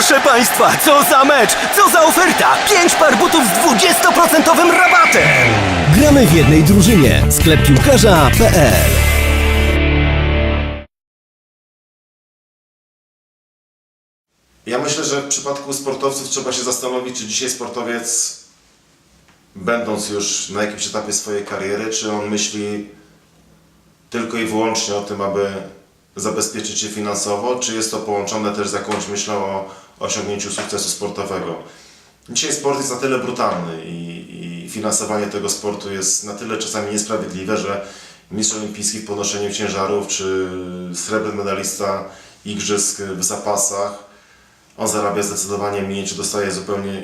Proszę Państwa, co za mecz, co za oferta! Pięć par butów z 20% rabatem! Gramy w jednej drużynie. Sklep piłkarza.pl Ja myślę, że w przypadku sportowców trzeba się zastanowić, czy dzisiaj sportowiec, będąc już na jakimś etapie swojej kariery, czy on myśli tylko i wyłącznie o tym, aby zabezpieczyć się finansowo, czy jest to połączone też z jakąś myślą o osiągnięciu sukcesu sportowego. Dzisiaj sport jest na tyle brutalny i, i finansowanie tego sportu jest na tyle czasami niesprawiedliwe, że mistrz olimpijski w podnoszeniu ciężarów, czy srebrny medalista igrzysk w zapasach, on zarabia zdecydowanie mniej, czy dostaje zupełnie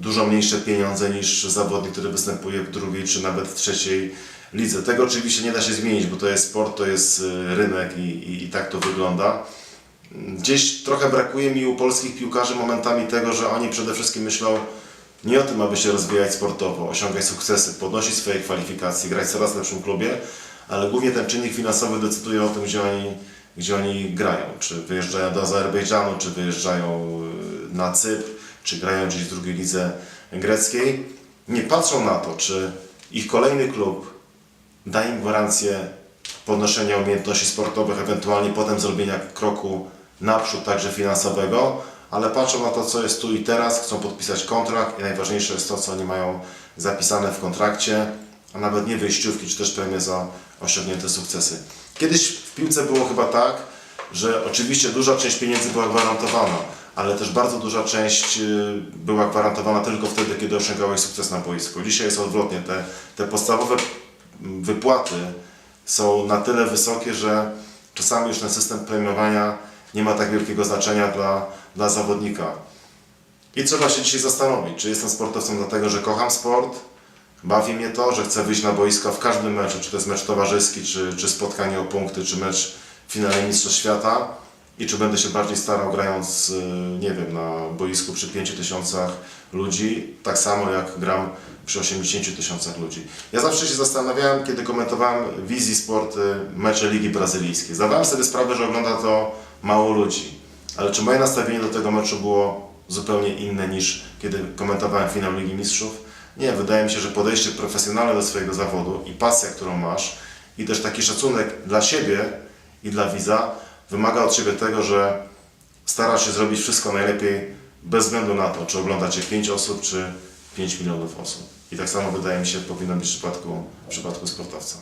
dużo mniejsze pieniądze niż zawodnik, który występuje w drugiej czy nawet trzeciej lidze. Tego oczywiście nie da się zmienić, bo to jest sport, to jest y, rynek i, i, i tak to wygląda. Gdzieś trochę brakuje mi u polskich piłkarzy momentami tego, że oni przede wszystkim myślą nie o tym, aby się rozwijać sportowo, osiągać sukcesy, podnosić swoje kwalifikacje, grać w coraz lepszym klubie, ale głównie ten czynnik finansowy decyduje o tym, gdzie oni, gdzie oni grają. Czy wyjeżdżają do Azerbejdżanu, czy wyjeżdżają y, na Cypr, czy grają gdzieś w drugiej lidze greckiej. Nie patrzą na to, czy ich kolejny klub da im gwarancję podnoszenia umiejętności sportowych, ewentualnie potem zrobienia kroku naprzód, także finansowego, ale patrzą na to, co jest tu i teraz, chcą podpisać kontrakt i najważniejsze jest to, co oni mają zapisane w kontrakcie, a nawet nie wyjściówki, czy też premie za osiągnięte sukcesy. Kiedyś w piłce było chyba tak, że oczywiście duża część pieniędzy była gwarantowana, ale też bardzo duża część y, była gwarantowana tylko wtedy, kiedy osiągałeś sukces na boisku. Dzisiaj jest odwrotnie. Te, te podstawowe wypłaty są na tyle wysokie, że czasami już ten system premiowania nie ma tak wielkiego znaczenia dla, dla zawodnika. I trzeba się dzisiaj zastanowić, czy jestem sportowcem dlatego, że kocham sport, bawi mnie to, że chcę wyjść na boisko w każdym meczu, czy to jest mecz towarzyski, czy, czy spotkanie o punkty, czy mecz w finale Mistrzostw Świata? I czy będę się bardziej starał grając, y, nie wiem, na boisku przy 5 tysiącach ludzi, tak samo jak gram przy 80 tysiącach ludzi. Ja zawsze się zastanawiałem, kiedy komentowałem Wizji Sport y, mecze Ligi Brazylijskiej. Zdawałem sobie sprawę, że ogląda to mało ludzi, ale czy moje nastawienie do tego meczu było zupełnie inne niż kiedy komentowałem finał Ligi Mistrzów? Nie, wydaje mi się, że podejście profesjonalne do swojego zawodu i pasja, którą masz i też taki szacunek dla siebie i dla widza wymaga od Ciebie tego, że starasz się zrobić wszystko najlepiej bez względu na to, czy oglądacie 5 osób, czy 5 milionów osób. I tak samo wydaje mi się powinno być w przypadku, w przypadku sportowca.